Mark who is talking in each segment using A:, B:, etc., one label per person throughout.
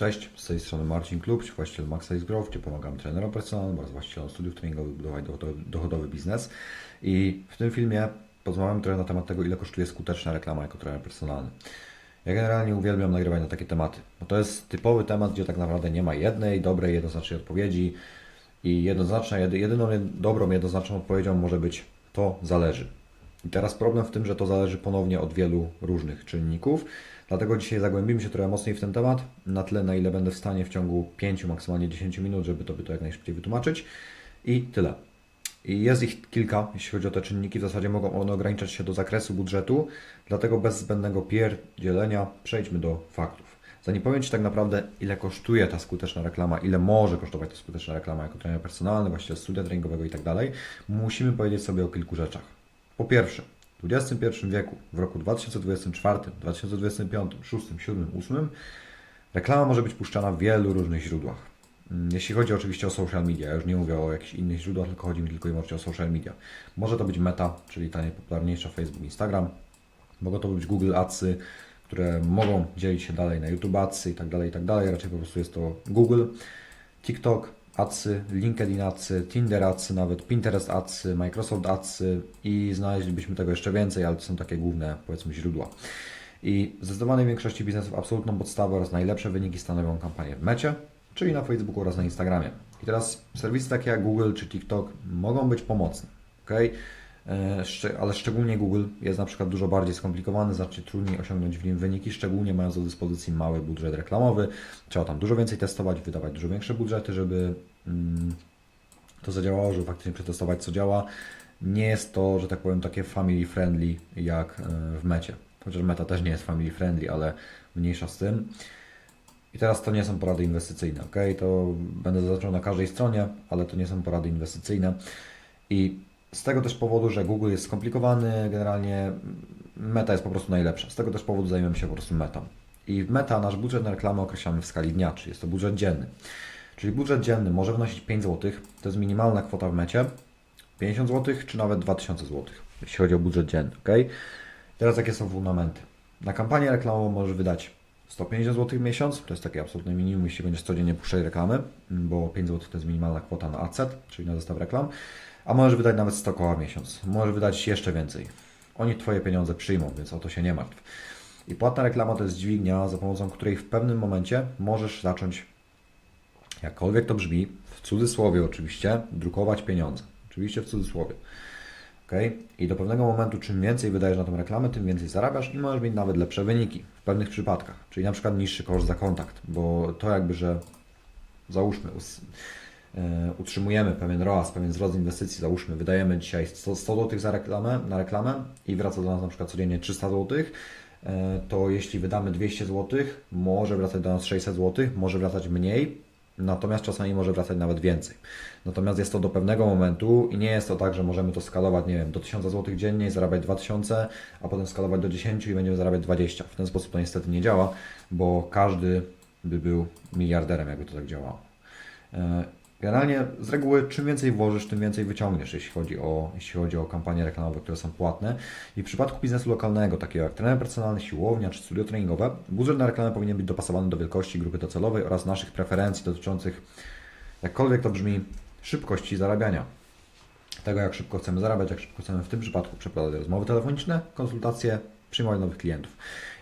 A: Cześć, z tej strony Marcin Klub, właściciel Maxa is Growth, gdzie pomagam trenerom personalnym oraz właścicielom studiów treningowych budować dochodowy, dochodowy biznes. I w tym filmie porozmawiam trochę na temat tego, ile kosztuje skuteczna reklama jako trener personalny. Ja generalnie uwielbiam nagrywać na takie tematy, bo to jest typowy temat, gdzie tak naprawdę nie ma jednej dobrej, jednoznacznej odpowiedzi i jednoznaczna, jedy- jedyną jed- dobrą, jednoznaczną odpowiedzią może być to zależy. I teraz problem w tym, że to zależy ponownie od wielu różnych czynników. Dlatego dzisiaj zagłębimy się trochę mocniej w ten temat, na tyle, na ile będę w stanie w ciągu 5, maksymalnie 10 minut, żeby to by to jak najszybciej wytłumaczyć. I tyle. I jest ich kilka, jeśli chodzi o te czynniki. W zasadzie mogą one ograniczać się do zakresu budżetu, dlatego bez zbędnego pierdzielenia przejdźmy do faktów. Zanim powiem Ci tak naprawdę, ile kosztuje ta skuteczna reklama, ile może kosztować ta skuteczna reklama jako trener personalny, właściciel studia treningowego i tak dalej, musimy powiedzieć sobie o kilku rzeczach. Po pierwsze, w XXI wieku, w roku 2024, 2025, 2026, 2027, 2028 reklama może być puszczana w wielu różnych źródłach. Mm, Jeśli chodzi oczywiście o social media, ja już nie mówię o jakichś innych źródłach, tylko chodzi mi tylko i wyłącznie o social media. Może to być Meta, czyli ta najpopularniejsza Facebook, Instagram. Mogą to być Google Adsy, które mogą dzielić się dalej na YouTube Adsy i tak dalej, i tak dalej. Raczej po prostu jest to Google, TikTok, Adsy, LinkedIn Adsy, Tinder Adsy, nawet Pinterest Adsy, Microsoft Adsy i znaleźlibyśmy tego jeszcze więcej, ale to są takie główne, powiedzmy, źródła. I w zdecydowanej większości biznesów absolutną podstawę oraz najlepsze wyniki stanowią kampanie w mecie, czyli na Facebooku oraz na Instagramie. I teraz serwisy takie jak Google czy TikTok mogą być pomocne, ok? Ale szczególnie Google jest na przykład dużo bardziej skomplikowany, znacznie trudniej osiągnąć w nim wyniki, szczególnie mając do dyspozycji mały budżet reklamowy. Trzeba tam dużo więcej testować, wydawać dużo większe budżety, żeby mm, to zadziałało, żeby faktycznie przetestować, co działa. Nie jest to, że tak powiem, takie family friendly jak e, w mecie. Chociaż meta też nie jest family friendly, ale mniejsza z tym. I teraz to nie są porady inwestycyjne, ok? To będę zaznaczał na każdej stronie, ale to nie są porady inwestycyjne. I z tego też powodu, że Google jest skomplikowany, generalnie meta jest po prostu najlepsza. Z tego też powodu zajmiemy się po prostu metą. I meta nasz budżet na reklamę określamy w skali dnia, czyli jest to budżet dzienny. Czyli budżet dzienny może wynosić 5 zł, to jest minimalna kwota w mecie, 50 zł czy nawet 2000 zł, jeśli chodzi o budżet dzienny, ok? Teraz jakie są fundamenty? Na kampanię reklamową możesz wydać 150 zł w miesiąc, to jest takie absolutne minimum, jeśli będziesz codziennie puszczać reklamy, bo 5 zł to jest minimalna kwota na ACET, czyli na zestaw reklam, a możesz wydać nawet 100 koła miesiąc, możesz wydać jeszcze więcej. Oni Twoje pieniądze przyjmą, więc o to się nie martw. I płatna reklama to jest dźwignia, za pomocą której w pewnym momencie możesz zacząć, jakkolwiek to brzmi, w cudzysłowie oczywiście, drukować pieniądze. Oczywiście w cudzysłowie. Okay? I do pewnego momentu, czym więcej wydajesz na tą reklamę, tym więcej zarabiasz i możesz mieć nawet lepsze wyniki w pewnych przypadkach. Czyli na przykład niższy koszt za kontakt, bo to jakby, że załóżmy, utrzymujemy pewien ROAS, pewien wzrost inwestycji, załóżmy, wydajemy dzisiaj 100, 100 zł za reklamę, na reklamę i wraca do nas na przykład codziennie 300 zł, e, to jeśli wydamy 200 zł, może wracać do nas 600 zł, może wracać mniej, Natomiast czasami może wracać nawet więcej. Natomiast jest to do pewnego momentu i nie jest to tak, że możemy to skalować, nie wiem, do 1000 zł dziennie i zarabiać 2000, a potem skalować do 10 i będziemy zarabiać 20. W ten sposób to niestety nie działa, bo każdy by był miliarderem, jakby to tak działało. Generalnie z reguły czym więcej włożysz, tym więcej wyciągniesz, jeśli chodzi o, jeśli chodzi o kampanie reklamowe, które są płatne. I w przypadku biznesu lokalnego, takiego jak trener personalny, siłownia czy studio treningowe, budżet na reklamę powinien być dopasowany do wielkości grupy docelowej oraz naszych preferencji dotyczących, jakkolwiek to brzmi, szybkości zarabiania. Tego, jak szybko chcemy zarabiać, jak szybko chcemy w tym przypadku przeprowadzać rozmowy telefoniczne, konsultacje, przyjmować nowych klientów.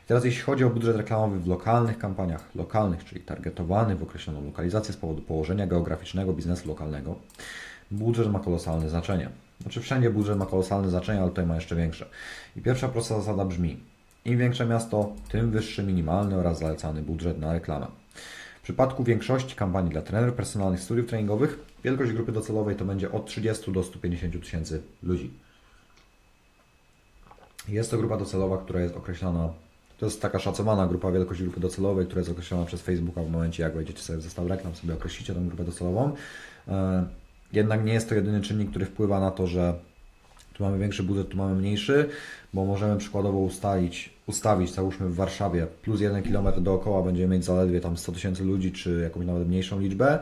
A: Teraz jeśli chodzi o budżet reklamowy w lokalnych kampaniach, lokalnych, czyli targetowanych w określoną lokalizację z powodu położenia geograficznego biznesu lokalnego, budżet ma kolosalne znaczenie. Znaczy wszędzie budżet ma kolosalne znaczenie, ale tutaj ma jeszcze większe. I pierwsza prosta zasada brzmi, im większe miasto, tym wyższy minimalny oraz zalecany budżet na reklamę. W przypadku większości kampanii dla trenerów personalnych studiów treningowych, wielkość grupy docelowej to będzie od 30 do 150 tysięcy ludzi. Jest to grupa docelowa, która jest określona, to jest taka szacowana grupa, wielkość grupy docelowej, która jest określona przez Facebooka w momencie, jak wejdziecie sobie w zestaw reklam, sobie określicie tą grupę docelową. E, Jednak nie jest to jedyny czynnik, który wpływa na to, że tu mamy większy budżet, tu mamy mniejszy, bo możemy przykładowo ustalić, ustawić, załóżmy w Warszawie, plus 1 km dookoła będziemy mieć zaledwie tam 100 tysięcy ludzi, czy jakąś nawet mniejszą liczbę,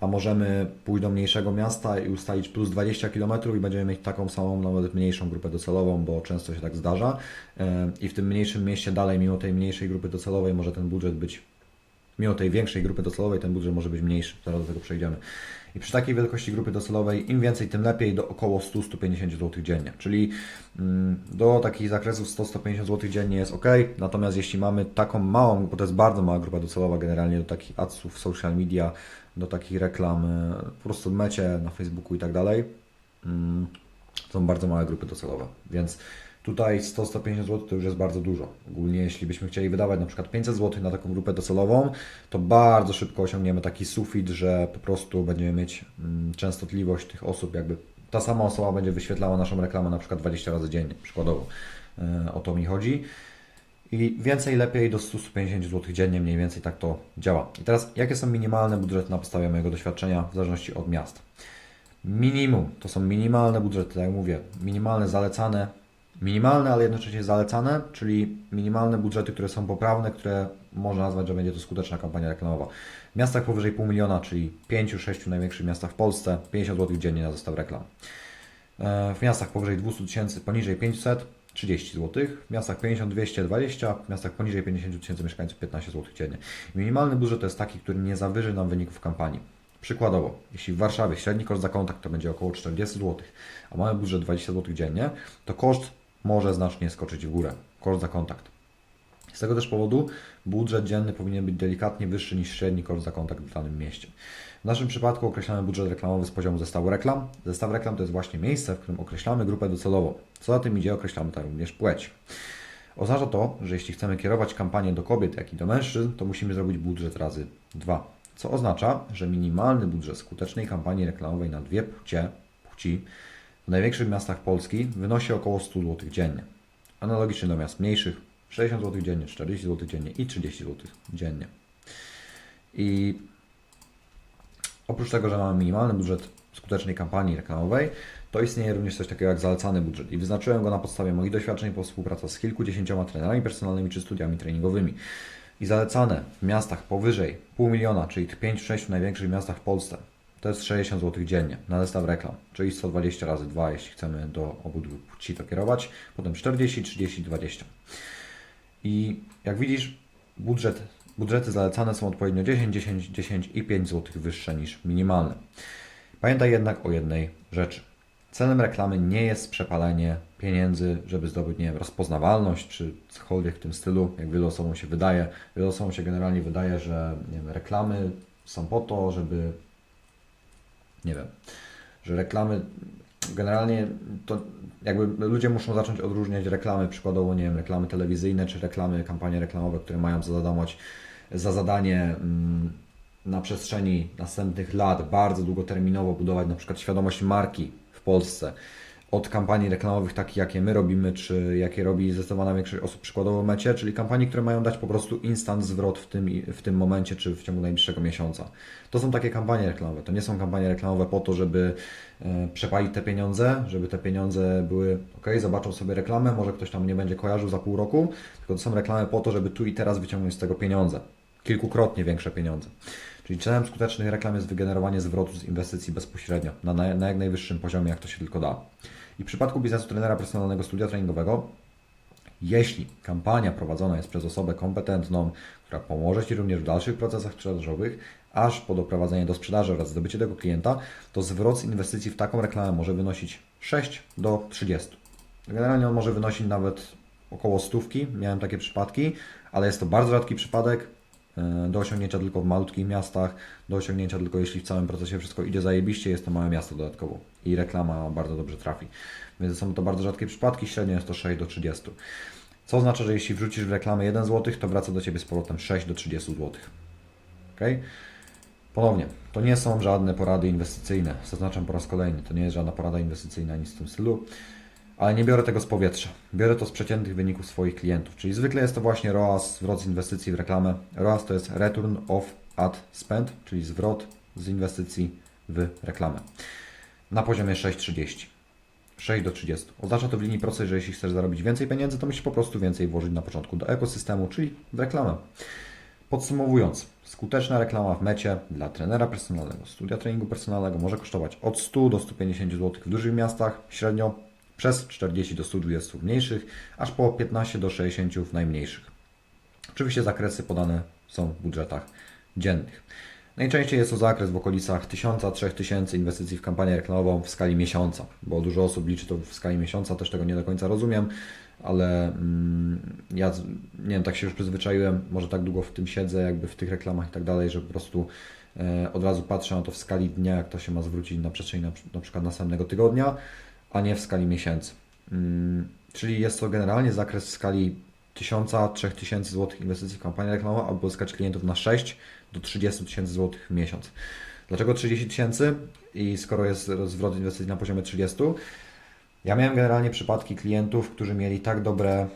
A: a możemy pójść do mniejszego miasta i ustalić plus 20 km i będziemy mieć taką samą, nawet mniejszą grupę docelową, bo często się tak zdarza. E, I w tym mniejszym mieście dalej, mimo tej mniejszej grupy docelowej, może ten budżet być mimo tej większej grupy docelowej ten budżet może być mniejszy, zaraz do tego przejdziemy. I przy takiej wielkości grupy docelowej im więcej, tym lepiej do około 100-150 zł dziennie. Czyli mm, do takich zakresów 100-150 zł dziennie jest ok. Natomiast jeśli mamy taką małą, bo to jest bardzo mała grupa docelowa generalnie do takich adsów, social media, do takich reklam, e, po prostu mecie na Facebooku i tak dalej, mm, są bardzo małe grupy docelowe. Więc tutaj 100-150 zł to już jest bardzo dużo. Ogólnie jeśli byśmy chcieli wydawać na przykład 500 zł na taką grupę docelową, to bardzo szybko osiągniemy taki sufit, że po prostu będziemy mieć mm, częstotliwość tych osób, jakby ta sama osoba będzie wyświetlała naszą reklamę na przykład 20 razy dziennie, przykładowo. E, O to mi chodzi. I więcej, lepiej do 150 zł dziennie, mniej więcej tak to działa. I teraz, jakie są minimalne budżety na podstawie mojego doświadczenia, w zależności od miast? Minimum to są minimalne budżety, tak jak mówię, minimalne, zalecane, minimalne, ale jednocześnie zalecane, czyli minimalne budżety, które są poprawne, które można nazwać, że będzie to skuteczna kampania reklamowa. W miastach powyżej pół miliona, czyli 5-6 największych miastach w Polsce, 50 zł dziennie na zestaw reklam. E, W miastach powyżej 200 tysięcy, poniżej 500, 30 zł. W miastach 50-200, 20. W miastach poniżej 50 tysięcy mieszkańców, 15 zł dziennie. Minimalny budżet to jest taki, który nie zawyży nam wyników kampanii. Przykładowo, jeśli w Warszawie średni koszt za kontakt to będzie około 40 zł, a mamy budżet 20 zł dziennie, to koszt może znacznie skoczyć w górę. Koszt za kontakt. Z tego też powodu budżet dzienny powinien być delikatnie wyższy niż średni koszt za kontakt w danym mieście. W naszym przypadku określamy budżet reklamowy z poziomu zestawu reklam. Zestaw reklam to jest właśnie miejsce, w którym określamy grupę docelową. Co za tym idzie, określamy tam również płeć. Oznacza to, że jeśli chcemy kierować kampanię do kobiet, jak i do mężczyzn, to musimy zrobić budżet razy dwa. Co oznacza, że minimalny budżet skutecznej kampanii reklamowej na dwie płcie, płci w największych miastach Polski wynosi około 100 zł dziennie. Analogicznie do miast mniejszych 60 zł dziennie, 40 zł dziennie i 30 zł dziennie. I oprócz tego, że mamy minimalny budżet skutecznej kampanii reklamowej, to istnieje również coś takiego jak zalecany budżet i wyznaczyłem go na podstawie moich doświadczeń po współpracy z kilkudziesięcioma trenerami personalnymi czy studiami treningowymi. I zalecane w miastach powyżej pół miliona, czyli tych 5-6 największych miastach w Polsce, to jest 60 zł dziennie na zestaw reklam, czyli 120 razy 2, jeśli chcemy do obydwu płci to kierować, potem 40, 30, 20. I jak widzisz, budżet, budżety zalecane są odpowiednio 10, 10, 10 i 5 zł wyższe niż minimalne. Pamiętaj jednak o jednej rzeczy. Celem reklamy nie jest przepalenie pieniędzy, żeby zdobyć, nie wiem, rozpoznawalność czy cokolwiek w tym stylu, jak wielu osobom się wydaje. Wielu osobom się generalnie wydaje, że wiem, reklamy są po to, żeby nie wiem, że reklamy generalnie to jakby ludzie muszą zacząć odróżniać reklamy, przykładowo, nie wiem, reklamy telewizyjne czy reklamy, kampanie reklamowe, które mają za za zadanie mm, na przestrzeni następnych lat bardzo długoterminowo budować na przykład świadomość marki w Polsce. Od kampanii reklamowych takich, jakie my robimy, czy jakie robi zdecydowana większość osób przykładowo mecie, czyli kampanii, które mają dać po prostu instant zwrot w tym, w tym momencie, czy w ciągu najbliższego miesiąca. To są takie kampanie reklamowe. To nie są kampanie reklamowe po to, żeby e, przepalić te pieniądze, żeby te pieniądze były ok, zobaczą sobie reklamę, może ktoś tam nie będzie kojarzył za pół roku, tylko to są reklamy po to, żeby tu i teraz wyciągnąć z tego pieniądze. Kilkukrotnie większe pieniądze. Czyli celem skutecznych reklam jest wygenerowanie zwrotu z inwestycji bezpośrednio, na, na, na jak najwyższym poziomie, jak to się tylko da. I w przypadku biznesu trenera personalnego studia treningowego, jeśli kampania prowadzona jest przez osobę kompetentną, która pomoże Ci również w dalszych procesach sprzedażowych, aż po doprowadzenie do sprzedaży oraz zdobycie tego klienta, to zwrot z inwestycji w taką reklamę może wynosić 6 do 30. Generalnie on może wynosić nawet około stówki, miałem takie przypadki, ale jest to bardzo rzadki przypadek, do osiągnięcia tylko w malutkich miastach, do osiągnięcia tylko jeśli w całym procesie wszystko idzie zajebiście, jest to małe miasto dodatkowo i reklama bardzo dobrze trafi. Więc są to bardzo rzadkie przypadki, średnio jest to 6 do 30. Co oznacza, że jeśli wrzucisz w reklamę 1 zł, to wraca do Ciebie z powrotem 6 do 30 zł. Ok? Ponownie, to nie są żadne porady inwestycyjne. Zaznaczam po raz kolejny, to nie jest żadna porada inwestycyjna, nic w tym stylu. Ale nie biorę tego z powietrza. Biorę to z przeciętnych wyników swoich klientów. Czyli zwykle jest to właśnie ROAS, zwrot z inwestycji w reklamę. ROAS to jest Return of Ad Spend, czyli zwrot z inwestycji w reklamę. Na poziomie 6,30. 6 do 30. Oznacza to w linii prostej, że jeśli chcesz zarobić więcej pieniędzy, to musisz po prostu więcej włożyć na początku do ekosystemu, czyli w reklamę. Podsumowując, skuteczna reklama w mecie dla trenera personalnego, studia treningu personalnego może kosztować od 100 do 150 zł w dużych miastach, średnio przez 40 do 120 w mniejszych, aż po 15 do 60 w najmniejszych. Oczywiście zakresy podane są w budżetach dziennych. Najczęściej jest to zakres w okolicach 1000-3000 inwestycji w kampanię reklamową w skali miesiąca, bo dużo osób liczy to w skali miesiąca, też tego nie do końca rozumiem, ale mm, ja nie wiem, tak się już przyzwyczaiłem, może tak długo w tym siedzę, jakby w tych reklamach i tak dalej, że po prostu e, od razu patrzę na to w skali dnia, jak to się ma zwrócić na przestrzeni na, na przykład następnego tygodnia, a nie w skali miesięcy. Mm, Czyli jest to generalnie zakres w skali 1000-3000 zł inwestycji w kampanię reklamową, aby pozyskać klientów na 6 do 30 tysięcy złotych w miesiąc. Dlaczego 30 tysięcy i skoro jest zwrot inwestycji na poziomie 30? Ja miałem generalnie przypadki klientów, którzy mieli tak dobre,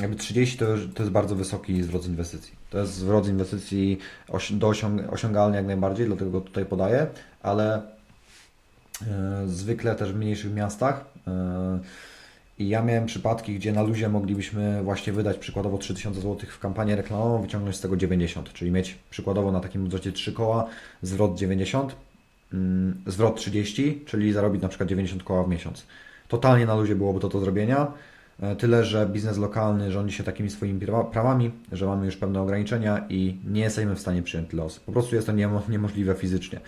A: jakby 30 to, to jest bardzo wysoki zwrot inwestycji. To jest zwrot inwestycji osi- do osiąg- osiągalny jak najbardziej, dlatego go tutaj podaję, ale zwykle też w mniejszych miastach. e, I ja miałem przypadki, gdzie na luzie moglibyśmy właśnie wydać przykładowo 3000 zł w kampanię reklamową, wyciągnąć z tego 90, czyli mieć przykładowo na takim budżecie 3 koła zwrot 90, mm, zwrot 30, czyli zarobić na przykład 90 koła w miesiąc. Totalnie na luzie byłoby to do zrobienia. E, Tyle, że biznes lokalny rządzi się takimi swoimi prawa- prawami, że mamy już pewne ograniczenia i nie jesteśmy w stanie przyjąć tyle osób. Po prostu jest to niemo- niemożliwe fizycznie.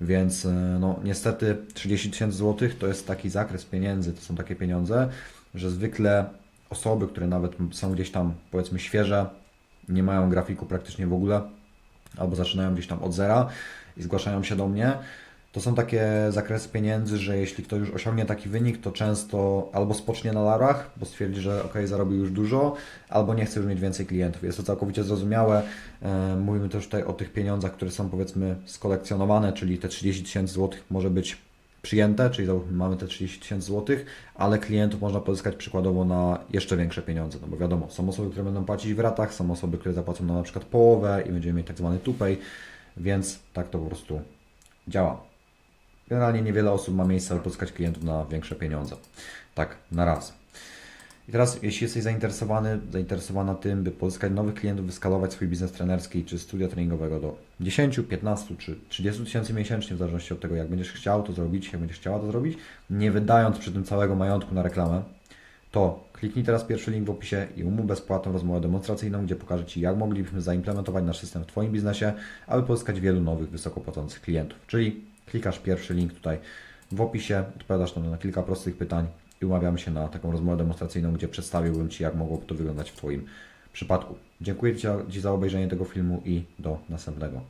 A: Więc e, no, niestety 30 tysięcy złotych to jest taki zakres pieniędzy, to są takie pieniądze, że zwykle osoby, które nawet są gdzieś tam powiedzmy świeże, nie mają grafiku praktycznie w ogóle, albo zaczynają gdzieś tam od zera i zgłaszają się do mnie, to są takie zakresy pieniędzy, że jeśli ktoś już osiągnie taki wynik, to często albo spocznie na larach, bo stwierdzi, że ok, zarobił już dużo, albo nie chce już mieć więcej klientów. Jest to całkowicie zrozumiałe. E, Mówimy też tutaj o tych pieniądzach, które są powiedzmy skolekcjonowane, czyli te 30 tysięcy złotych może być przyjęte, czyli mamy te 30 tysięcy złotych, ale klientów można pozyskać przykładowo na jeszcze większe pieniądze, no bo wiadomo, są osoby, które będą płacić w ratach, są osoby, które zapłacą na przykład połowę i będziemy mieć tak zwany tupej, więc tak to po prostu działa. Generalnie niewiele osób ma miejsce, aby pozyskać klientów na większe pieniądze. Tak, na raz. I teraz, jeśli jesteś zainteresowany, zainteresowana tym, by pozyskać nowych klientów, wyskalować swój biznes trenerski czy studia treningowego do 10, 15 czy 30 tysięcy miesięcznie, w zależności od tego, jak będziesz chciał to zrobić, jak będziesz chciała to zrobić, nie wydając przy tym całego majątku na reklamę, to kliknij teraz pierwszy link w opisie i umów bezpłatną rozmowę demonstracyjną, gdzie pokażę Ci, jak moglibyśmy zaimplementować nasz system w Twoim biznesie, aby pozyskać wielu nowych, wysoko płacących klientów. Czyli klikasz pierwszy link tutaj w opisie, odpowiadasz tam na kilka prostych pytań i umawiamy się na taką rozmowę demonstracyjną, gdzie przedstawiłbym Ci, jak mogłoby to wyglądać w Twoim przypadku. Dziękuję Ci za obejrzenie tego filmu i do następnego.